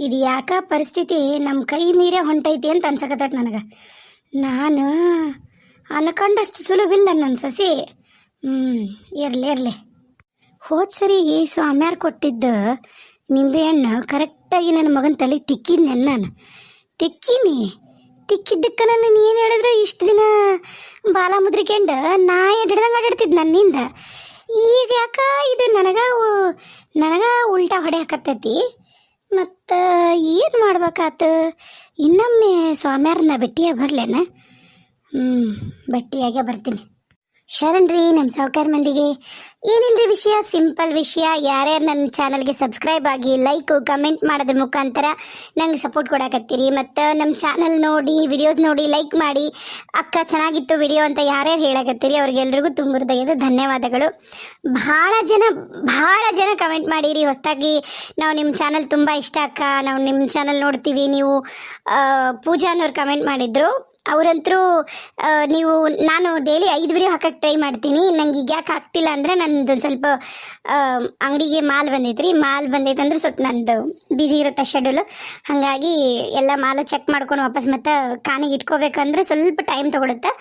ಇದು ಯಾಕ ಪರಿಸ್ಥಿತಿ ನಮ್ಮ ಕೈ ಮೀರೇ ಹೊಂಟೈತಿ ಅಂತ ಅನ್ಸಕತ್ತೈತೆ ನನಗೆ. ನಾನು ಅನ್ಕೊಂಡಷ್ಟು ಸುಲಭಿಲ್ಲ ನನ್ನ ಸಸಿ. ಹ್ಞೂ ಇರಲಿ ಇರಲಿ. ಹೋದ ಸರಿ ಸ್ವಾಮ್ಯಾರು ಕೊಟ್ಟಿದ್ದ ನಿಂಬೆಹಣ್ಣು ಕರೆಕ್ಟಾಗಿ ನನ್ನ ಮಗನ ತಲೆ ತಿಕ್ಕಿದ್ನೆ ನಾನು. ತಿಕ್ಕಿನಿ? ತಿಕ್ಕಿದ್ದಕ್ಕೆ ನಾನು ಏನು ಹೇಳಿದ್ರೆ ಇಷ್ಟು ದಿನ ಬಾಲ ಮುದ್ರಿಕೊಂಡು ನಾಯಿ ಹಿಡ್ದಂಗೆ ಆಡಿಡ್ತಿದ್ದು ನನ್ನಿಂದ ಈಗ ಯಾಕ ಇದು ನನಗೆ ನನಗೆ ಉಲ್ಟಾ ಹೊಡೆ ಹಾಕತ್ತೈತಿ ಮತ್ತು ಏನು ಮಾಡ್ಬೇಕಾತು? ಇನ್ನೊಮ್ಮೆ ಸ್ವಾಮ್ಯಾರನ್ನ ಭೇಟಿಯಾಗಿ ಬರಲೇನ? ಹ್ಞೂ ಭೇಟಿಯಾಗೇ ಬರ್ತೀನಿ. ಶರಣ್ ರೀ ನಮ್ಮ ಸಾವುಕಾರ ಮಂದಿಗೆ. ಏನಿಲ್ಲರಿ ವಿಷಯ? ಸಿಂಪಲ್ ವಿಷಯ. ಯಾರ್ಯಾರು ನನ್ನ ಚಾನಲ್ಗೆ ಸಬ್ಸ್ಕ್ರೈಬ್ ಆಗಿ, ಲೈಕು, ಕಮೆಂಟ್ ಮಾಡೋದ್ರ ಮುಖಾಂತರ ನಂಗೆ ಸಪೋರ್ಟ್ ಕೊಡಕತ್ತೀರಿ. ಮತ್ತು ನಮ್ಮ ಚಾನಲ್ ನೋಡಿ ವಿಡಿಯೋಸ್ ನೋಡಿ ಲೈಕ್ ಮಾಡಿ. ಅಕ್ಕ, ಚೆನ್ನಾಗಿತ್ತು ವಿಡಿಯೋ ಅಂತ ಯಾರ್ಯಾರು ಹೇಳಕತ್ತೀರಿ, ಅವ್ರಿಗೆಲ್ರಿಗೂ ತುಂಬ ಹೃದಯದ ಧನ್ಯವಾದಗಳು. ಭಾಳ ಜನ ಭಾಳ ಜನ ಕಮೆಂಟ್ ಮಾಡಿರಿ. ಹೊಸದಾಗಿ ನಾವು ನಿಮ್ಮ ಚಾನಲ್ ತುಂಬ ಇಷ್ಟ, ಅಕ್ಕ. ನಾವು ನಿಮ್ಮ ಚಾನಲ್ ನೋಡ್ತೀವಿ. ನೀವು ಪೂಜಾ ಕಮೆಂಟ್ ಮಾಡಿದ್ರು. ಅವರಂತರೂ ನೀವು, ನಾನು ಡೈಲಿ ಐದು ವಿಡಿಯೋ ಹಾಕಕ್ಕೆ ಟ್ರೈ ಮಾಡ್ತೀನಿ. ನಂಗೆ ಈಗ ಯಾಕೆ ಹಾಕ್ತಿಲ್ಲ ಅಂದರೆ ನಂದು ಸ್ವಲ್ಪ ಅಂಗಡಿಗೆ ಮಾಲ್ ಬಂದೈತ್ರಿ. ಮಾಲ್ ಬಂದೈತೆ ಅಂದ್ರೆ ಸ್ವಲ್ಪ ನಂದು ಬಿಸಿ ಇರುತ್ತೆ ಶೆಡ್ಯೂಲ್ ಹಾಗಾಗಿ ಎಲ್ಲ ಮಾಲು ಚೆಕ್ ಮಾಡ್ಕೊಂಡು ವಾಪಸ್ ಮತ್ತೆ ಕಾನಿಗೆ ಇಟ್ಕೋಬೇಕಂದ್ರೆ ಸ್ವಲ್ಪ ಟೈಮ್ ತೊಗೊಳುತ್ತೆ.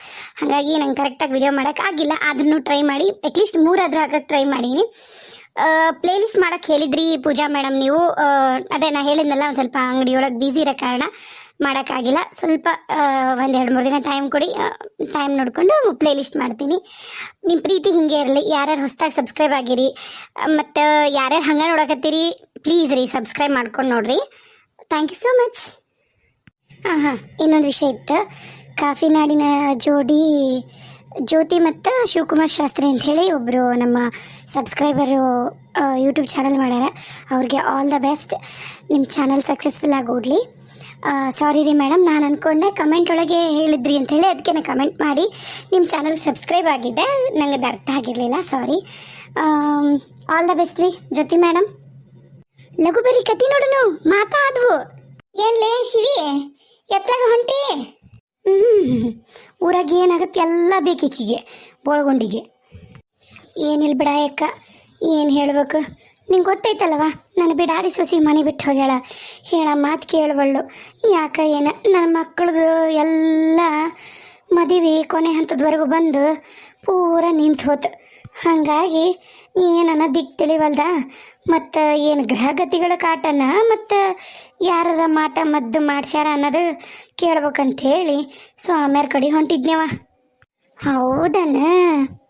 ಹಾಗಾಗಿ ನಂಗೆ ಕರೆಕ್ಟಾಗಿ ವಿಡಿಯೋ ಮಾಡೋಕೆ ಆಗಿಲ್ಲ. ಆದ್ರೂ ಟ್ರೈ ಮಾಡಿ ಅಟ್ಲೀಸ್ಟ್ ಮೂರಾದರೂ ಹಾಕಕ್ಕೆ ಟ್ರೈ ಮಾಡೀನಿ. ಪ್ಲೇ ಲಿಸ್ಟ್ ಮಾಡೋಕ್ಕೆ ಹೇಳಿದ್ರಿ ಪೂಜಾ ಮೇಡಮ್ ನೀವು. ಅದೇ ನಾ ಹೇಳಿದ್ನಲ್ಲ ಒಂದು ಸ್ವಲ್ಪ ಅಂಗಡಿಯೊಳಗೆ ಬ್ಯುಸಿ ಇರೋ ಕಾರಣ. ಮಾಡೋಕ್ಕಾಗಿಲ್ಲ. ಸ್ವಲ್ಪ ಒಂದು ಎರಡು ಮೂರು ದಿನ ಟೈಮ್ ಕೊಡಿ. ಟೈಮ್ ನೋಡಿಕೊಂಡು ಪ್ಲೇ ಲಿಸ್ಟ್ ಮಾಡ್ತೀನಿ. ನಿಮ್ಮ ಪ್ರೀತಿ ಹಿಂಗೆ ಇರಲಿ. ಯಾರ್ಯಾರು ಹೊಸ್ದಾಗಿ ಸಬ್ಸ್ಕ್ರೈಬ್ ಆಗಿರಿ, ಮತ್ತು ಯಾರ್ಯಾರು ಹಂಗೆ ನೋಡಕತ್ತೀರಿ ಪ್ಲೀಸ್ ರೀ ಸಬ್ಸ್ಕ್ರೈಬ್ ಮಾಡ್ಕೊಂಡು ನೋಡಿರಿ. ಥ್ಯಾಂಕ್ ಯು ಸೋ ಮಚ್ ಹಾಂ ಹಾಂ, ಇನ್ನೊಂದು ವಿಷಯ ಇತ್ತು. ಕಾಫಿ ನಾಡಿನ ಜೋಡಿ, ಜ್ಯೋತಿ ಮತ್ತು ಶಿವಕುಮಾರ್ ಶಾಸ್ತ್ರಿ ಅಂತ ಹೇಳಿ ಒಬ್ಬರು ನಮ್ಮ ಸಬ್ಸ್ಕ್ರೈಬರು ಯೂಟ್ಯೂಬ್ ಚಾನಲ್ ಮಾಡ್ಯಾರ. ಅವ್ರಿಗೆ ಆಲ್ ದ ಬೆಸ್ಟ್ ನಿಮ್ಮ ಚಾನಲ್ ಸಕ್ಸಸ್ಫುಲ್ ಆಗಿ ಓಡಲಿ ಸಾರಿ ರೀ ಮೇಡಮ್ ನಾನು ಅಂದ್ಕೊಂಡೆ ಕಮೆಂಟ್ ಒಳಗೆ ಹೇಳಿದ್ರಿ ಅಂತ ಹೇಳಿ ಅದಕ್ಕೆ ನಾನು ಕಮೆಂಟ್ ಮಾಡಿ. ನಿಮ್ಮ ಚಾನಲ್ ಸಬ್ಸ್ಕ್ರೈಬ್ ಆಗಿದ್ದೆ ನನಗೆ ಅದು ಅರ್ಥ ಆಗಿರಲಿಲ್ಲ ಸಾರಿ ಆಲ್ ದ ಬೆಸ್ಟ್ ರೀ, ಜ್ಯೋತಿ ಮೇಡಮ್ ಲಘು ಬರೀ ಕತಿ ನೋಡುನು ಮಾತಾದ್ವು ಏನ್ಲೇ ಶಿವಿ ಎತ್ತಾಗ ಹೊಂಟಿ? ಹ್ಞೂ ಊರಾಗ ಏನಾಗತ್ತೆ ಎಲ್ಲ ಬೇಕೀಕಿಗೆ ಬೋಳಗುಂಡಿಗೆ. ಏನಿಲ್ಲ ಬಿಡ ಅಕ್ಕ ಏನು ಹೇಳ್ಬೇಕು? ನಿಂಗೆ ಗೊತ್ತೈತಲ್ವ ನಾನು ಬಿಡಾಡಿ ಸೊಸಿ ಮನೆ ಬಿಟ್ಟು ಹೋಗ್ಯಾಳ. ಹೇಳ ಮಾತು ಕೇಳುವಳ್ಳು ಯಾಕ ಏನು? ನನ್ನ ಮಕ್ಕಳದು ಎಲ್ಲ ಮದುವೆ ಕೊನೆ ಹಂತದವರೆಗೂ ಬಂದು ಪೂರ ನಿಂತು ಹೋತು. ಹಾಗಾಗಿ ಏನನ್ನ ದಿಕ್ ತಿಳಿವಲ್ದ? ಮತ್ತು ಏನು ಗ್ರಹಗತಿಗಳ ಕಾಟನ? ಮತ್ತು ಯಾರರ ಮಾಟ ಮದ್ದು ಮಾಡ್ಸ್ಯಾರ ಅನ್ನೋದು ಕೇಳ್ಬೇಕಂತ ಹೇಳಿ ಸ್ವಾಮಿಯರ ಕಡೆ ಹೊಂಟಿದ್ನೇವ. ಹೌದನ?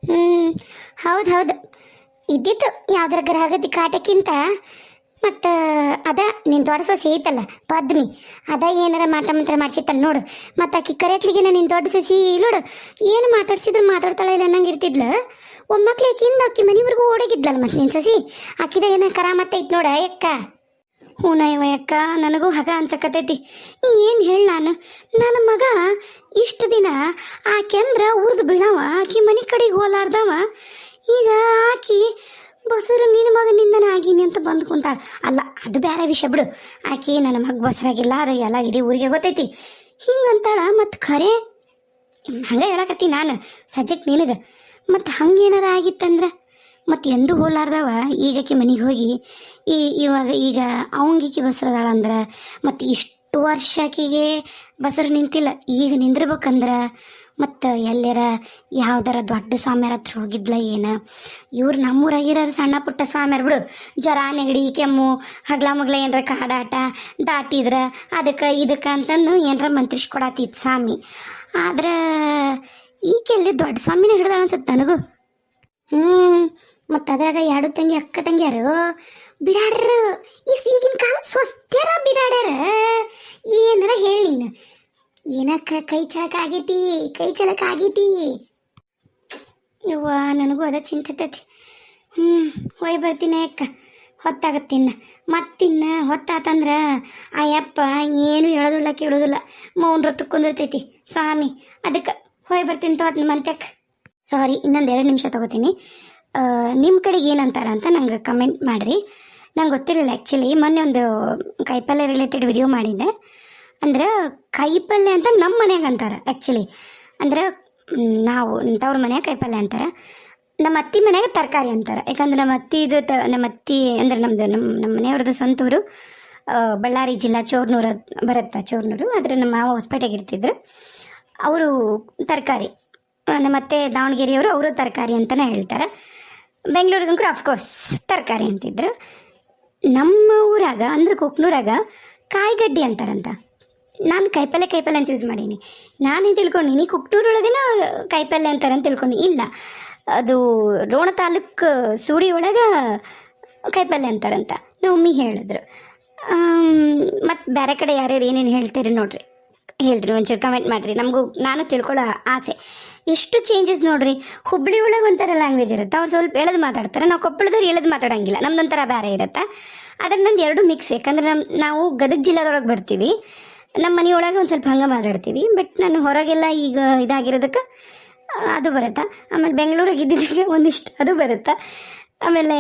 ಹ್ಞೂ ಹೌದು ಹೌದು. ಇದ್ದಿತ್ತು. ಯಾವ್ದಾರ ಗ್ರಹಗತಿ ಕಾಟಕ್ಕಿಂತ. ಮತ್ತು ಅದ, ನಿನ್ ದೊಡ್ಡ ಸೊಸಿ ಐತಲ್ಲ, ಪದ್ಮಿ. ಅದ ಏನಾರ ಮಾಟ ಮಂತ್ರ ಮಾಡ್ಸಿತ್ತಲ್ಲ ನೋಡು. ಮತ್ತು ಆಕಿ ಕರೆತ್ಲಿಗೆ ನಿನ್ ದೊಡ್ಡ ಸೊಸಿ, ನೋಡು. ಏನು ಮಾತಾಡ್ಸಿದ್ರು ಮಾತಾಡ್ತಾಳೆ ಇಲ್ಲ ಅನ್ನಂಗೆ ಇರ್ತಿದ್ಲ. ಒಮ್ಮಕ್ಳು ಆಕಿಂದ ಆಕಿ ಮನೆವರೆಗೂ ಓಡೋಗಿದ್ಲಲ್ಲ ಮತ್ತೆ ನಿನ್ ಸೊಸಿ. ಆಕಿದ ಏನ ಕರಾಮತ್ತೈತೆ ನೋಡ ಅಕ್ಕ ಹೂನಯ್ಯವ ಅಕ್ಕ ನನಗೂ ಹಗ ಅನ್ಸಕತೈತಿ ಏನು ಹೇಳ ನಾನು? ನನ್ನ ಮಗ ಇಷ್ಟು ದಿನ ಆಕೆಂದ್ರ ಉರ್ದು ಬೀಳವ, ಆಕಿ ಮನೆ ಕಡೆಗೆ ಹೋಲಾರ್ದವ. ಈಗ ಆಕಿ ಬಸರು ನಿನ್ನ ಮಗನಿಂದನ ಆಗೀನಿ ಅಂತ ಬಂದು ಕುಂತಾಳೆ. ಅಲ್ಲ, ಅದು ಬೇರೆ ವಿಷಯ ಬಿಡು. ಆಕಿ ನನ್ನ ಮಗ ಬಸರಾಗಿಲ್ಲ, ಅದು ಎಲ್ಲ ಇಡೀ ಊರಿಗೆ ಗೊತ್ತೈತಿ. ಹಿಂಗಂತಾಳ ಮತ್ತು ಖರೆ? ಹಂಗೆ ಹೇಳಕತ್ತಿ ನಾನು ಸಜ್ಜಕ್ಕೆ ನಿನಗೆ. ಮತ್ತು ಹಂಗೇನಾರ ಆಗಿತ್ತಂದ್ರೆ? ಮತ್ತು ಎಂದೂ ಹೋಲಾರ್ದವ? ಈಗಕ್ಕೆ ಮನೆಗೆ ಹೋಗಿ, ಈ ಇವಾಗ ಈಗ ಅವಂಗಿಕೆ ಬಸರದಾಳ ಅಂದ್ರೆ? ಮತ್ತು ಇಷ್ಟು ವರ್ಷ ಆಕಿಗೆ ಬಸರು ನಿಂತಿಲ್ಲ, ಈಗ ನಿಂದಿರ್ಬೇಕಂದ್ರೆ? ಮತ್ತು ಎಲ್ಲರ ಯಾವ್ದಾರ ದೊಡ್ಡ ಸ್ವಾಮ್ಯಾರ ಹತ್ರ ಹೋಗಿದ್ಲ ಏನು? ಇವ್ರು ನಮ್ಮೂರಾಗಿರೋರು ಸಣ್ಣ ಪುಟ್ಟ ಸ್ವಾಮ್ಯಾರ ಬಿಡು. ಜ್ವರ, ನೆಗಡಿ, ಕೆಮ್ಮು, ಹಗ್ಲ ಮಗ್ಲ ಏನರ ಕಾಡಾಟ, ದಾಟಿದ್ರ, ಅದಕ್ಕೆ ಇದಕ್ಕೆ ಅಂತಂದು ಏನರ ಮಂತ್ರಿಸ್ ಕೊಡತಿತ್ತು ಸ್ವಾಮಿ. ಆದ್ರೆ ಈಕೆಲ್ಲಿ ದೊಡ್ಡ ಸ್ವಾಮಿನ ಹಿಡ್ದಾಳ ಅನ್ಸತ್ತೆ ನನಗು. ಹ್ಞೂ ಮತ್ತು ಅದ್ರಾಗ ಎರಡು ತಂಗಿ, ಅಕ್ಕ ತಂಗಿಯಾರು. ಬಿಡಾಡ್ರ. ಈಗಿನ ಕಾಲ ಸ್ವಸ್ಥರ ಬಿಡಾಡ್ಯಾರ. ಏನಾರ ಹೇಳಿ ಏನಕ್ಕ ಕೈ ಚಳಕ ಆಗೈತಿ? ಕೈ ಚಳಕ ಆಗೈತಿ? ಇವ್ವ ನನಗೂ ಅದ ಚಿಂತತೈತಿ ಹ್ಞೂ ಹೋಯ್ ಬರ್ತೀನಿ ಅಕ್ಕ. ಹೊತ್ತಾಗತ್ತಿನ್ನ ಮತ್ತಿನ್ನ ಹೊತ್ತಾತಂದ್ರ ಆ ಯಪ್ಪ ಏನು ಹೇಳೋದಿಲ್ಲ, ಕೇಳೋದಿಲ್ಲ. ಮೌನ್ ರೊತ್ತು ಕುಂದಿರ್ತೈತಿ ಸ್ವಾಮಿ, ಅದಕ್ಕೆ ಹೋಯ್ ಬರ್ತೀನಿ ತೋತ್ ಮಂತ್ಯಕ್ಕ. ಸಾರಿ ಇನ್ನೊಂದು ಎರಡು ನಿಮಿಷ ತಗೋತೀನಿ. ನಿಮ್ಮ ಕಡೆಗೆ ಏನಂತಾರ ಅಂತ ನಂಗೆ ಕಮೆಂಟ್ ಮಾಡಿರಿ. ನಂಗೆ ಗೊತ್ತಿರಲಿಲ್ಲ ಆ್ಯಕ್ಚುಲಿ ಮೊನ್ನೆ ಒಂದು ಕಾಯಿಪಲ್ಯ ರಿಲೇಟೆಡ್ ವಿಡಿಯೋ ಮಾಡಿದ್ದೆ. ಅಂದ್ರೆ ಕಾಯಿಪಲ್ಯ ಅಂತ ನಮ್ಮ ಮನ್ಯಾಗ ಅಂತಾರೆ ಆ್ಯಕ್ಚುಲಿ ಅಂದ್ರೆ ನಾವು ತವ್ರ ಮನ್ಯಾಗ ಕೈಪಲ್ಲೆ ಅಂತಾರೆ. ನಮ್ಮ ಅತ್ತಿ ಮನ್ಯಾಗ ತರಕಾರಿ ಅಂತಾರೆ. ಯಾಕಂದ್ರೆ ನಮ್ಮ ಅತ್ತಿದು ತ, ನಮ್ಮ ಅತ್ತಿ, ಅಂದ್ರೆ ನಮ್ಮದು ನಮ್ಮ ನಮ್ಮ ಮನೆಯವ್ರದ್ದು ಸ್ವಂತ ಊರು. ಬಳ್ಳಾರಿ ಜಿಲ್ಲಾ ಚೋರ್ನೂರ ಬರುತ್ತಾ, ಚೋರ್ನೂರು. ಆದರೆ ನಮ್ಮ ಮಾವ ಹೊಸಪೇಟೆಗೆ ಇರ್ತಿದ್ರು. ಅವರು ತರಕಾರಿ. ಮತ್ತೆ ದಾವಣಗೆರೆಯವರು ಅವರು ತರಕಾರಿ ಅಂತಲೇ ಹೇಳ್ತಾರೆ. ಬೆಂಗಳೂರಿಗಂಕೂ ಅಫ್ಕೋರ್ಸ್ ತರಕಾರಿ ಅಂತಿದ್ರು. ನಮ್ಮ ಊರಾಗ, ಅಂದ್ರೆ ಕುಕ್ನೂರಾಗ ಕಾಯಿಗಡ್ಡಿ ಅಂತಾರಂತ. ನಾನು ಕಾಯಿಪಲ್ಲೆ ಕಾಯಿಪಲ್ಲೆ ಅಂತ ಯೂಸ್ ಮಾಡೀನಿ. ನಾನೇನು ತಿಳ್ಕೊಂಡೀನಿ ಕುಕ್ನೂರೊಳಗಿನ ಕಾಯಿಪಲ್ಲೆ ಅಂತ ತಿಳ್ಕೊಂಡು. ಇಲ್ಲ, ಅದು ರೋಣ ತಾಲೂಕು ಸೂಡಿ ಒಳಗೆ ಕಾಯಿಪಲ್ಲೆ ಅಂತಾರಂತ. ನಮ್ಮಿ ಹೇಳಿದ್ರು. ಮತ್ತು ಬೇರೆ ಕಡೆ ಯಾರ್ಯಾರು ಏನೇನು ಹೇಳ್ತೀರಿ ನೋಡ್ರಿ. ಹೇಳ್ರಿ, ಒಂಚೂರು ಕಮೆಂಟ್ ಮಾಡಿರಿ. ನಮಗೂ, ನಾನು ತಿಳ್ಕೊಳ್ಳೋ ಆಸೆ. ಎಷ್ಟು ಚೇಂಜಸ್ ನೋಡ್ರಿ. ಹುಬ್ಬಳ್ಳಿ ಒಳಗೆ ಒಂಥರ ಲ್ಯಾಂಗ್ವೇಜ್ ಇರುತ್ತೆ. ಅವ್ರು ಸ್ವಲ್ಪ ಎಳೆದು ಮಾತಾಡ್ತಾರೆ. ನಾವು ಕೊಪ್ಪಳದವ್ರು ಎಳೆದು ಮಾತಾಡೋಂಗಿಲ್ಲ. ನಮ್ದೊಂಥರ ಬೇರೆ ಇರುತ್ತೆ. ಅದ್ರ ನಂದು ಎರಡು ಮಿಕ್ಸ್ ಯಾಕಂದ್ರೆ ನಮ್ಮ ನಾವು ಗದಗ ಜಿಲ್ಲಾದೊಳಗೆ ಬರ್ತೀವಿ. ನಮ್ಮ ಮನೆಯೊಳಗೆ ಒಂದು ಸ್ವಲ್ಪ ಹಂಗೆ ಮಾತಾಡ್ತೀವಿ ಬಟ್ ನಾನು ಹೊರಗೆಲ್ಲ ಈಗ ಇದಾಗಿರೋದಕ್ಕೆ ಅದು ಬರುತ್ತಾ? ಆಮೇಲೆ ಬೆಂಗಳೂರಿಗೆ ಇದ್ದಿದ್ದಕ್ಕೆ ಒಂದಿಷ್ಟು ಅದು ಬರುತ್ತಾ? ಆಮೇಲೆ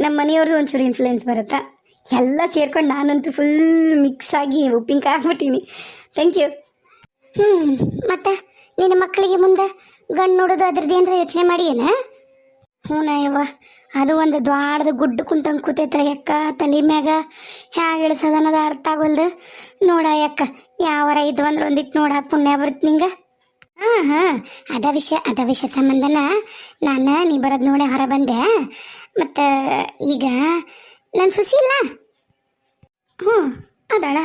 ನಮ್ಮ ಮನೆಯವ್ರದ್ದು ಒಂಚೂರು ಇನ್ಫ್ಲುಯೆನ್ಸ್ ಬರುತ್ತಾ? ಎಲ್ಲ ಸೇರ್ಕೊಂಡು ನಾನಂತೂ ಫುಲ್ ಮಿಕ್ಸ್ ಆಗಿ ಉಪ್ಪಿನಕಾಯಿ ಆಗ್ಬಿಟ್ಟೀನಿ ಥ್ಯಾಂಕ್ ಯು ಹ್ಞೂ ಮತ್ತೆ ನಿನ್ನ ಮಕ್ಕಳಿಗೆ ಮುಂದೆ ಗಂಡು ನೋಡೋದು ಅದ್ರದ್ದು ಏನಾರ ಯೋಚನೆ ಮಾಡಿ ಏನ? ಹ್ಞೂ ಅದು ಒಂದು ದ್ವಾಡದ ಗುಡ್ಡ ಕುಂತಂಗೆ ಕೂತೈತ ಯಕ್ಕ ತಲೆ ಮ್ಯಾಗ ಹ್ಯಾಗ ಇಳಿಸೋದನ್ನದ ಅರ್ಥ ಆಗೋಲ್ದು? ನೋಡ ಯಕ್ಕ ಯಾವರ ಇದು ಅಂದ್ರೆ ಒಂದಿಟ್ಟು ನೋಡಾಕ ಪುಣ್ಯ ಬರುತ್ತೆ ನಿಂಗೆ? ಹಾಂ ಹಾಂ, ಅದ ವಿಷಯ ಅದ ವಿಷಯ ಸಂಬಂಧನ ನಾನು ನೀ ಬರೋದು ನೋಡಿ ಹೊರ ಬಂದೆ. ಮತ್ತು ಈಗ ನನ್ನ ಸುಸಿ ಇಲ್ಲ? ಹ್ಞೂ ಅದಾಳ.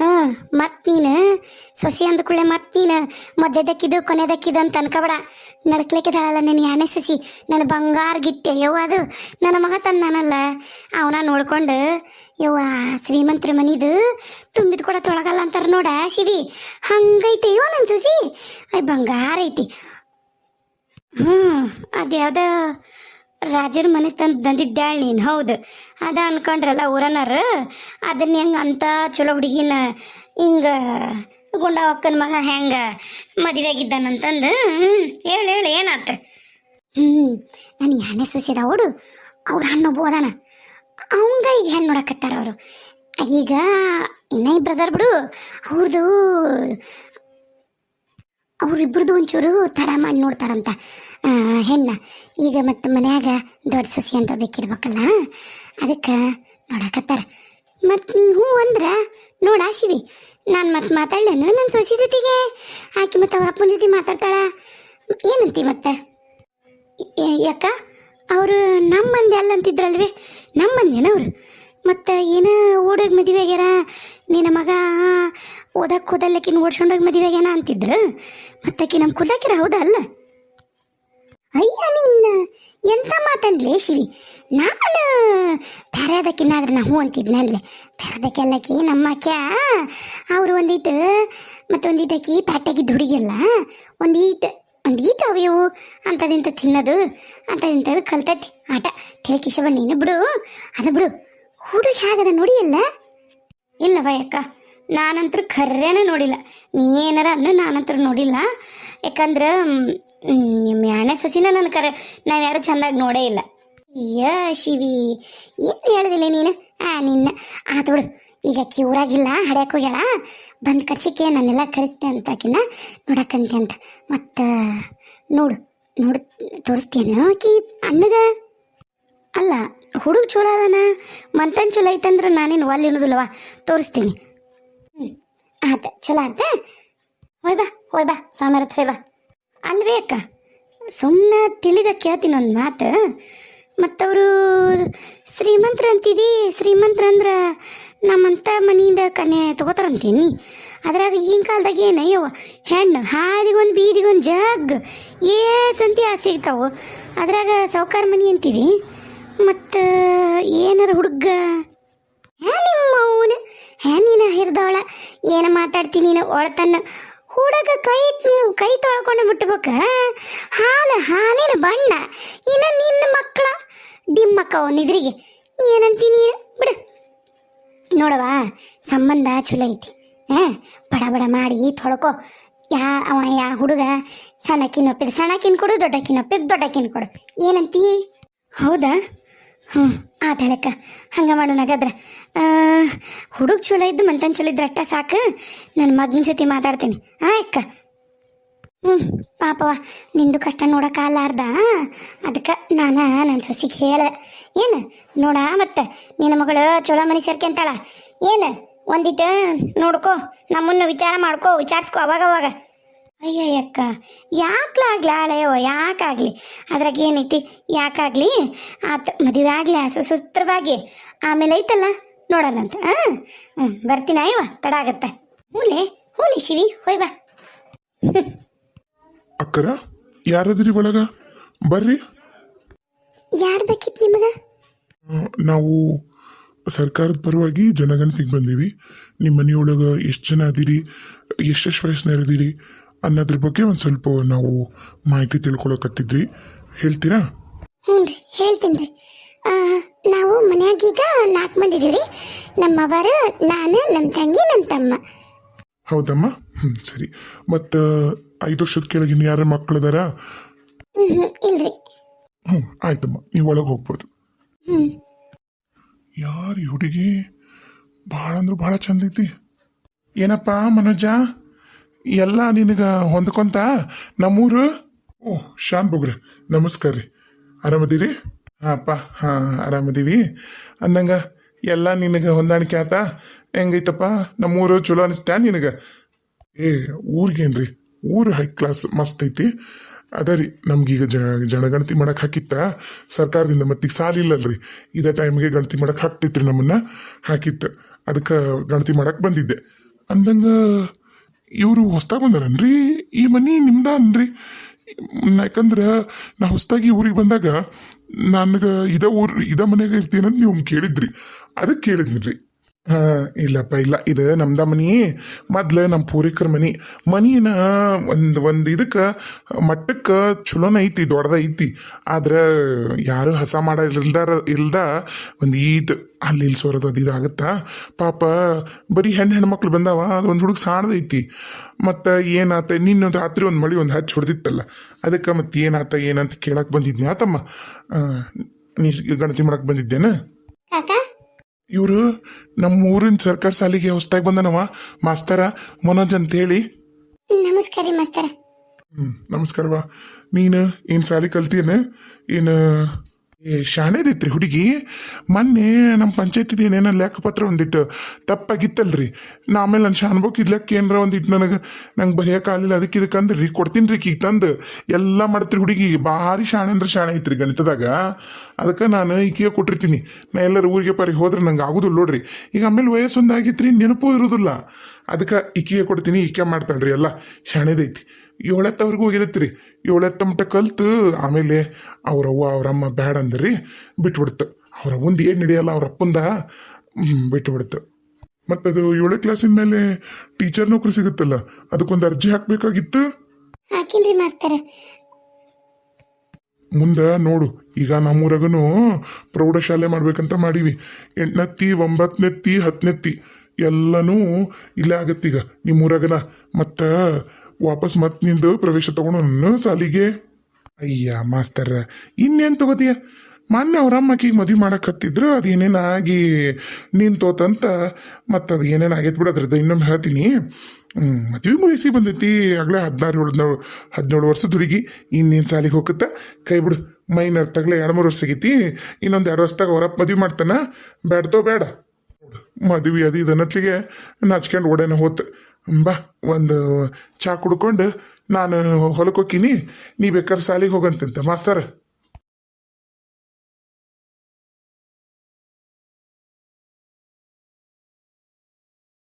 ಹಾಂ ಮತ್ತು ನೀನು? ಸೊಸಿ ಅಂದ್ಕೊಳ್ಳೆ ಮತ್ತು ನೀನು? ಮಧ್ಯದಕ್ಕಿದು, ಕೊನೆದಕ್ಕಿದು ಅಂತ ಅನ್ಕೋಬೇಡ. ನಡ್ಕ್ಲಿಕ್ಕಿದಾಳಲ್ಲ ನನ್ನ ಯಾಣೆ ಸೊಸಿ? ನನ್ನ ಬಂಗಾರ ಗಿಟ್ಟೆ. ಯವ್ವ ಅದು? ನನ್ನ ಮಗ ತಂದಾನಲ್ಲ. ಅವನ ನೋಡ್ಕೊಂಡು, ಯವ್ವ, ಶ್ರೀಮಂತರ ಮನಿದು ತುಂಬಿದ ಕೂಡ ತೊಳಗಲ್ಲ ಅಂತಾರೆ ನೋಡ ಶಿವಿ. ಹಂಗೈತೆ ಯವ್ವ ನನ್ನ ಸೊಸಿ? ಅಯ್ಯ ಬಂಗಾರ ಐತಿ. ಹ್ಞೂ ಅದ್ಯಾವ್ದ ರಾಜರ ಮನೆ ತಂದು ತಂದಿದ್ದಾಳೆ ನೀನು, ಹೌದು. ಅದ ಅನ್ಕೊಂಡ್ರಲ್ಲ ಊರನಾರ ಅದನ್ನ ಹೆಂಗೆ ಅಂತ ಚಲೋ ಹುಡುಗಿನ ಹಿಂಗೆ ಗುಂಡ ಅಕ್ಕನ ಮಗ ಹೆಂಗೆ ಮದುವೆ ಆಗಿದ್ದಾನಂತಂದು ಹೇಳು ಹೇಳು, ಏನಾತ? ಹ್ಞೂ ನಾನು ಯಾನೇ ಸೊಸೆದ ಓಡು ಅವ್ರ ಹಣ್ಣೊಬ್ಬ ಬೋದಾನ ಅವಂಗ ಈಗ ಹೆಣ್ಣು ನೋಡಕತ್ತಾರ ಅವರು. ಈಗ ಇನ್ನ ಬ್ರದರ್ ಬಿಡು. ಅವ್ರದ್ದು ಅವ್ರಿಬ್ರದ್ದು ಒಂಚೂರು ತಡ ಮಾಡಿ ನೋಡ್ತಾರಂತ. ಹೆಣ್ಣ. ಈಗ ಮತ್ತೆ ಮನ್ಯಾಗ ದೊಡ್ಡ ಸಸಿ ಅಂತ ಬೇಕಿರ್ಬೇಕಲ್ಲ? ಅದಕ್ಕೆ ನೋಡಕತ್ತಾರ. ಮತ್ತು ನೀವು ಅಂದ್ರೆ ನೋಡ ಶಿವಿ, ನಾನು ಮತ್ತೆ ಮಾತಾಡ್ಲೇನು ನನ್ನ ಸೊಸಿ ಜೊತೆಗೆ? ಆಕೆ ಮತ್ತು ಅವ್ರ ಅಪ್ಪನ ಜೊತೆ ಮಾತಾಡ್ತಾಳ? ಏನಂತಿ ಮತ್ತೆ? ಯಾಕ? ಅವರು ನಮ್ಮ ಮಂದಿ ಅಲ್ಲ ಅಂತಿದ್ರಲ್ವೇ ನಮ್ಮ ಮಂದಿನ ಅವರು? ಮತ್ತು ಏನ ಓಡೋಗಿ ಮದುವೆ ಆಗ್ಯಾರ? ನಿನ್ನ ಮಗ ಓದಕ್ಕೆ ಹೋದಲ್ಲಕಿನ ಓಡ್ಸ್ಕೊಂಡೋಗಿ ಮದುವೆ ಆಗ್ಯಾನ ಅಂತಿದ್ರು? ಮತ್ತಾಕಿ ನಮ್ಮ ಕುದಾಕಿರ ಹೌದಾ ಅಲ್ಲ? ಅಯ್ಯ ನಿನ್ನ, ಎಂತ ಮಾತಂದ್ಲೆ ಶಿವಿ? ನಾನು ಬೇರೆದಕ್ಕಿನ್ನಾದ್ರೆ ನಾ ಹ್ಞೂ ಅಂತಿದ್ನನ್ಲೆ ಬೇರೆದಕ್ಕೆಲ್ಲಕಿ ನಮ್ಮ ಕ್ಯಾ ಅವರು ಒಂದೀಟು, ಮತ್ತು ಒಂದೀಟು ಆಕಿ ಪ್ಯಾಟಾಗಿದ್ದ ಹುಡುಗಿಲ್ಲ ಒಂದೀಟ್, ಒಂದೀಟು ಅವು ಅಂಥದಿಂತ ತಿನ್ನೋದು ಅಂಥದಿಂಥದ್ದು ಕಲ್ತೈತಿ. ಆಟ ತಿಳಕಿಶವ ನೀನು ಬಿಡು. ಅದು ಬಿಡು. ಹುಡುಗ ಹೇಗದ ನೋಡಿ ಇಲ್ಲ ಇಲ್ಲವ ನಾನಂತ್ರ ಖರೇನ ನೋಡಿಲ್ಲ. ನೀ ಏನಾರ ಅನ್ನ ನಾನಂತ್ರ ನೋಡಿಲ್ಲ. ಯಾಕಂದ್ರೆ ನಿಮ್ಮ ಯಾಣೆ ಸೊಸಿನ ನನ್ನ ಕರೆ, ನಾವು ಯಾರು ಚೆಂದಾಗಿ ನೋಡೇ ಇಲ್ಲ. ಅಯ್ಯ ಶಿವಿ, ಏನು ಹೇಳಿದಿಲ್ಲ ನೀನು? ಆ, ನಿನ್ನ. ಆತು ಬಿಡು ಈಗ ಅಕ್ಕಿ ಊರಾಗಿಲ್ಲ, ಹಡ್ಯಾಕ್ ಹೋಗ್ಯಾಳ. ಬಂದು ಕರ್ಸಿಕೆ, ನನ್ನೆಲ್ಲ ಕರಿತೆ ಅಂತ ಆಕಿನ ನೋಡಕ್ಕಂತೆ ಅಂತ. ಮತ್ತು, ನೋಡು, ನೋಡ್ ತೋರಿಸ್ತೇನೆ ಆಕಿ ಅಣ್ಣಗ? ಅಲ್ಲ ಹುಡುಗ ಚಲೋ ಅದನ? ಮಂತನ್ ಚಲೋ ಐತಂದ್ರೆ ನಾನೇನು ಒಲ್ಲಿ ತೋರಿಸ್ತೀನಿ. ಆತ, ಚಲೋ ಆತ? ಹೋಯ್ ಬಾ ಹೋಯ್ ಬಾ, ಸ್ವಾಮಿ ಹತ್ರ ಬಾ. ಅಲ್ವೇ ಅಕ್ಕ? ಸುಮ್ಮನೆ ತಿಳಿದ ಕೇಳ್ತೀನಿ ಒಂದು ಮಾತು. ಮತ್ತವರು ಶ್ರೀಮಂತ್ರ ಅಂತಿದಿ? ಶ್ರೀಮಂತ್ರ ಅಂದ್ರೆ ನಮ್ಮಂಥ ಮನೆಯಿಂದ ಕನೆ ತಗೋತಾರಂತೀನಿ. ಅದ್ರಾಗ ಈಗಿನ ಕಾಲದಾಗ ಏನು ಅಯ್ಯವ ಹೆಣ್ಣು ಹಾದಿಗೊಂದು ಬೀದಿಗೊಂದು ಜಗ್ ಏ ಸಂತಿ ಆಸೆ ಸಿಗ್ತಾವು ಅದ್ರಾಗ ಸಾವುಕಾರ ಮನೆ ಅಂತೀವಿ ಮತ್ತು ಏನಾರ ಹುಡುಗ? ನಿಮ್ಮ ಅವನು ಹ್ಯಾ ನೀನು ಹಿರಿದವಳ, ಏನು ಮಾತಾಡ್ತೀನಿ ನೀನು ಒಳತನ್ನ? ಹುಡುಗ ಕೈ ಕೈ ತೊಳ್ಕೊಂಡು ಬಿಟ್ಬೇಕ ಹಾಲು, ಹಾಲಿನ ಬಣ್ಣ, ಇನ್ನು ನಿನ್ನ ಮಕ್ಕಳ ಡಿಮ್ಮಕ್ಕವ ನಿದ್ರಿಗೆ. ಏನಂತೀನಿ ಬಿಡು. ನೋಡವಾ ಸಂಬಂಧ ಚಲೋ ಐತಿ. ಹಾಂ, ಬಡ ಬಡ ಮಾಡಿ ತೊಳ್ಕೊ. ಯಾ, ಅವ, ಯಾ ಹುಡುಗ ಸಣ್ಣಕ್ಕಿನ ಒಪ್ಪಿದ ಸಣ್ಣಕ್ಕಿನ ಕೊಡು ದೊಡ್ಡಕ್ಕಿನ ಒಪ್ಪಿದ ದೊಡ್ಡಕ್ಕಿನ ಕೊಡು. ಏನಂತೀ? ಹೌದಾ? ಹ್ಞೂ ಆತಳಕ್ಕ ಹಂಗೆ ಮಾಡೋಣ ಹಾಗಾದ್ರೆ. ಹುಡುಗ ಚಲೋ ಇದ್ದು ಮಂತನ್ ಚಲೋ ಇದ್ರೆ ಅಷ್ಟ ಸಾಕು. ನನ್ನ ಮಗನ ಜೊತೆ ಮಾತಾಡ್ತೀನಿ. ಆ, ಅಕ್ಕ. ಹ್ಞೂ ಪಾಪವ ನಿಂದು ಕಷ್ಟ ನೋಡೋಕ್ಕಾಗಲಾರ್ದ ಅದಕ್ಕೆ ನಾನು ನನ್ನ ಸೊಸಿಗೆ ಹೇಳ ಏನು? ನೋಡ ಮತ್ತೆ, ನಿನ್ನ ಮಗಳು ಚಲೋ ಮನೆ ಸೇರ್ಕೊಂತಾಳ ಏನು? ಒಂದಿಟ್ಟು ನೋಡ್ಕೋ, ನಮ್ಮನ್ನು ವಿಚಾರ ಮಾಡ್ಕೋ, ವಿಚಾರಿಸ್ಕೋ ಅವಾಗ ಅವಾಗ ಅಯ್ಯಯ್ಯಕ್ಕ ಯಾಕ್ಲಾಗ್ಲಾಳೆಯೋ ಯಾಕಾಗ್ಲಿ? ಅದ್ರಾಗ ಏನೈತಿ? ಯಾಕಾಗ್ಲಿ? ಆತ ಮದುವೆ ಆಗ್ಲಿ ಸುಸೂತ್ರವಾಗಿ. ಆಮೇಲೆ ಐತಲ್ಲ ನೋಡೋಣಂತ ಹಾಂ ಹ್ಞೂ ಬರ್ತೀನ ಅಯ್ಯವ ತಡ ಆಗತ್ತೆ. ಹೂಲೆ ಹೂಲಿ ಶಿವಿ ಹೋಯ್ ಬಾ. ಅಕ್ಕರ ಯಾರದ್ರಿ ಒಳಗ? ಬರ್ರಿ. ಯಾರು ಬೇಕಿತ್ತು ನಿಮಗೆ? ನಾವು ಸರ್ಕಾರದ ಪರವಾಗಿ ಜನಗಣತಿಗೆ ಬಂದೀವಿ. ನಿಮ್ಮ ಮನೆಯೊಳಗ ಎಷ್ಟು ಜನ ಅದೀರಿ? ಎಷ್ಟೆಷ್ಟು ವಯಸ್ಸಿನ ಇದ್ದೀರಿ ಅನ್ನೋದ್ರ ಬಗ್ಗೆ ಒಂದು ಸ್ವಲ್ಪ ನಾವು ಮಾಹಿತಿ ತಿಳ್ಕೊಳಕತ್ತಿದ್ವಿ. ಹೇಳ್ತೀರಾ? ಹ್ಞೂ ರೀ ಹೇಳ್ತೀನಿ ರೀ. ನಾವು ಮನ್ಯಾಗೀಗ ನಾಲ್ಕು ಮಂದಿ ಇದೀವಿ ರೀ. ನಮ್ಮವರು ನಾನು ನಮ್ಮ ತಂಗಿ ನಮ್ಮ ತಮ್ಮ. ಹೌದಮ್ಮ? ಹ್ಞೂ ಸರಿ. ಮತ್ತು ಐದು ವರ್ಷದ ಕೆಳಗಿನ ಯಾರ ಮಕ್ಕಳದಾರ ಹ್ಞೂ ಹ್ಞೂ ಇಲ್ರಿ. ಹ್ಞೂ ಆಯ್ತಮ್ಮ. ನೀವು ಒಳಗೆ ಹೋಗ್ಬೋದು. ಹ್ಞೂ ಯಾರು ಈ ಹುಡುಗಿ? ಭಾಳ ಅಂದ್ರೆ ಭಾಳ ಚಂದ ಐತಿ. ಏನಪ್ಪ ಮನೋಜ? ಎಲ್ಲ ನಿನಗೆ ಹೊಂದ್ಕೊಂತ? ನಮ್ಮೂರು? ಓ ಶಾನ್ ಬೊಗ್ರೆ, ನಮಸ್ಕಾರ ರೀ. ಆರಾಮದಿರಿ? ಹಾಂಪ್ಪ ಹಾಂ, ಆರಾಮದೀವಿ. ಅಂದಂಗ, ಎಲ್ಲ ನಿನಗೆ ಹೊಂದಾಣಿಕೆ ಆತ? ಹೆಂಗೈತಪ್ಪ? ನಮ್ಮೂರು ಚಲೋ ಅನಿಸ್ತಾ ನಿನಗೆ? ಏ ಊರಿಗೇನ್ರಿ ಊರು ಹೈ ಕ್ಲಾಸ್ ಮಸ್ತ್ ಐತಿ. ಅದ ರೀ, ನಮ್ಗೀಗ ಜ, ಜನಗಣತಿ ಮಾಡಕ್ಕೆ ಹಾಕಿತ್ತ? ಸರ್ಕಾರದಿಂದ ಮತ್ತೀಗ ಸಾಲ ಇಲ್ಲಲ್ರಿ. ಇದೇ ಟೈಮ್ಗೆ ಗಣತಿ ಮಾಡಕ್ ರೀ ನಮ್ಮನ್ನ. ಹಾಕಿತ್ತು. ಅದಕ್ಕೆ ಗಣತಿ ಮಾಡಕ್ ಬಂದಿದ್ದೆ. ಅಂದಂಗ ಇವರು ಹೊಸ್ದಾಗ್ ಬಂದಾರನ್ರಿ ಈ ಮನಿ ನಿಮ್ದ ಅನ್ರಿ ಯಾಕಂದ್ರೆ ನಾ ಹೊಸ್ದಾಗಿ ಊರಿಗೆ ಬಂದಾಗ, ನನಗೆ ಇದ ಊರು, ಇದ ಮನೆಗೆ ಇರ್ತೀನಂತ ನೀವು ಕೇಳಿದ್ರಿ. ಅದಕ್ಕೆ ಕೇಳಿದ್ರಿ ಹಾ ಇಲ್ಲಪ್ಪ ಇಲ್ಲ. ಇದು ನಮ್ದ ಮನಿ ಮೊದ್ಲು ನಮ್ಮ ಪೂರ್ವಿಕರ ಮನಿ. ಮನಿನ ಒಂದು ಒಂದು ಇದಕ್ಕೆ ಮಟ್ಟಕ್ಕೆ ಚಲೋನ ಐತಿ ದೊಡ್ಡದ ಐತಿ. ಆದ್ರೆ ಯಾರು ಹಸ ಮಾಡ ಇಲ್ದಾರ ಇಲ್ದ ಒಂದು ಈಟ್ ಅಲ್ಲಿ ಇಲ್ಲಿ ಸೋರೋದು ಅದು ಇದಾಗತ್ತ. ಪಾಪ ಬರೀ ಹೆಣ್ಣು ಹೆಣ್ಮಕ್ಳು ಬಂದಾವ ಅದು ಒಂದು ಹುಡುಗ ಸಾಣದೈತಿ ಮತ್ತು ಏನಾತ ನಿನ್ನ ರಾತ್ರಿ ಒಂದು ಮಳಿ ಒಂದು ಹಚ್ಚಿ ಹೊಡೆದಿತ್ತಲ್ಲ. ಅದಕ್ಕೆ ಮತ್ತೆ ಏನಾತ ಏನಂತ ಕೇಳಕ್ಕೆ ಬಂದಿದ್ನಿ ಆತಮ್ಮ ಆ, ನೀ ಗಣತಿ ಮಾಡಕ್ಕೆ ಬಂದಿದ್ದೇನೆ? ಇವರು ನಮ್ಮ ಊರಿನ ಸರ್ಕಾರಿ ಶಾಲೆಗೆ ಹೊಸ್ದಾಗಿ ಬಂದನವ. ಮಾಸ್ತರ ಮನೋಜ್ ಅಂತ ಹೇಳಿ ನಮಸ್ಕಾರ ರೀ ಮಾಸ್ತರ. ಹ್ಮ್ ನಮಸ್ಕಾರವಾ ನೀನು ಏನ್ ಶಾಲೆ ಕಲ್ತೀನ ಏನು ಏ ಶಾಣೆದೈತ್ರಿ ಹುಡುಗಿ, ಮೊನ್ನೆ ನಮ್ಮ ಪಂಚಾಯತಿದ ಏನೇನ ಲೆಕ್ಕಪತ್ರ ಒಂದಿಟ್ಟು ತಪ್ಪಾಗಿತ್ತಲ್ರಿ. ನಾ ಆಮೇಲೆ ನನ್ನ ಶಾನ್ಬೋಕ್ ಇದ್ಲಕ್ಕ ಒಂದು ಒಂದಿಟ್ಟು ನನಗೆ. ನಂಗೆ ಆಗಲಿಲ್ಲ, ಅದಕ್ಕೆ ಇದಕ್ಕೆ ಅಂದ್ರಿ ಕೊಡ್ತೀನಿ ರೀ ಈಗ ತಂದು. ಎಲ್ಲ ಮಾಡ್ತೀರಿ ಹುಡುಗಿ. ಭಾರಿ ಶಾಣೆ ಅಂದ್ರೆ ಶಾಣೆ ಐತ್ರಿ ಗಣಿತದಾಗ. ಅದಕ್ಕೆ ನಾನು ಈಕೆಗೆ ಕೊಟ್ಟಿರ್ತೀನಿ. ನಾ ಎಲ್ಲರೂ ಊರಿಗೆ ಪರಿ ಹೋದ್ರೆ ನಂಗೆ ಆಗೋದಿಲ್ಲ ನೋಡ್ರಿ. ಈಗ ಆಮೇಲೆ ವಯಸ್ಸೊಂದು ರೀ ನೆನಪು ಇರೋದಿಲ್ಲ. ಅದಕ್ಕೆ ಈಕೆಗೆ ಕೊಡ್ತೀನಿ, ಈಕೆ ಮಾಡ್ತಾಳ್ರಿ, ಎಲ್ಲ. ಶಾಣೆದೈತಿ. ಏಳತ್ತವ್ರಿಗೂ ಹೋಗಿದತ್ರಿ. ಏಳೆತ್ತ ತಮಟ ಕಲ್ತು ಆಮೇಲೆ ಅವ್ರವ್ವ ಅವರಮ್ಮ ಬ್ಯಾಡ ಅಂದ್ರಿ ಬಿಟ್ಬಿಡ್ತು. ಅವ್ರ ಮುಂದೆ ಏನು ನಡೆಯಲ್ಲ ಅವ್ರ ಅಪ್ಪಂದ ಬಿಟ್ಬಿಡ್ತು. ಮತ್ತು ಅದು ಏಳನೇ ಕ್ಲಾಸಿನ ಮೇಲೆ ಟೀಚರ್ ನೌಕರಿ ಸಿಗುತ್ತಲ್ಲ ಅದಕ್ಕೊಂದು ಅರ್ಜಿ ಹಾಕಬೇಕಾಗಿತ್ತು? ಮಾಸ್ತರ. ಮುಂದೆ ನೋಡು ಈಗ ನಮ್ಮೂರಾಗನು ಪ್ರೌಢಶಾಲೆ ಮಾಡ್ಬೇಕಂತ ಮಾಡೀವಿ. ಎಂಟನತ್ತಿ ಒಂಬತ್ತನೆತ್ತಿ ಹತ್ತನೆತ್ತಿ ಎಲ್ಲನೂ ಇಲ್ಲೇ ಆಗತ್ತೀಗ ನಿಮ್ಮೂರಾಗನ. ಮತ್ತ ವಾಪಸ್ ಮತ್ ನಿಂದು ಪ್ರವೇಶ ತಗೊಂಡು ಸಾಲಿಗೆ. ಅಯ್ಯ, ಮಾಸ್ತರ, ಇನ್ನೇನು ತಗೋತೀಯ? ಮೊನ್ನೆ ಅವ್ರ ಅಮ್ಮಕಿಗೆ ಮದುವೆ ಮಾಡಕ್ ಹತ್ತಿದ್ರು, ಅದು ಏನೇನು ಆಗಿ ನಿಂತೋತಂತ. ಮತ್ತು ಅದು ಏನೇನು ಆಗೈತೆ ಬಿಡು, ಅದ್ರದ್ದು ಇನ್ನೊಮ್ಮೆ ಹೇಳ್ತೀನಿ. ಮದುವೆ ಮುಗಿಸಿ ಬಂದೈತಿ, ಆಗಲೇ ಹದಿನಾರು ಏಳು ಹದಿನೇಳು ವರ್ಷದ ಹುಡುಗಿ. ಇನ್ನೇನು ಸಾಲಿಗೆ ಹೋಗುತ್ತೆ? ಕೈ ಬಿಡು, ಮೈನರ್ ತಗಲೇ ಎರಡು ಮೂರು ವರ್ಷ ಆಗೈತಿ ಇನ್ನೊಂದು ಎರಡು ವರ್ಷದಾಗ ಅವರಪ್ಪ ಮದುವೆ ಮಾಡ್ತಾನ. ಬೇಡ್ತೋ ಬೇಡ. ಮದುವೆ ಅದು ಇದನ್ನತ್ಲಿಗೆ ನಾಚ್ಕೊಂಡು ಓಡೇನ ಹೋತು. ಬಾ ಒಂದು ಚಾ ಕುಡ್ಕೊಂಡು ನಾನು ಹೊಲಕ್ಕೆ ಹೋಗ್ತೀನಿ. ನೀ ಬೇಕಾದ್ರೆ ಸಾಲಿಗೆ ಹೋಗಂತಂತೆ ಮಾಸ್ತರ.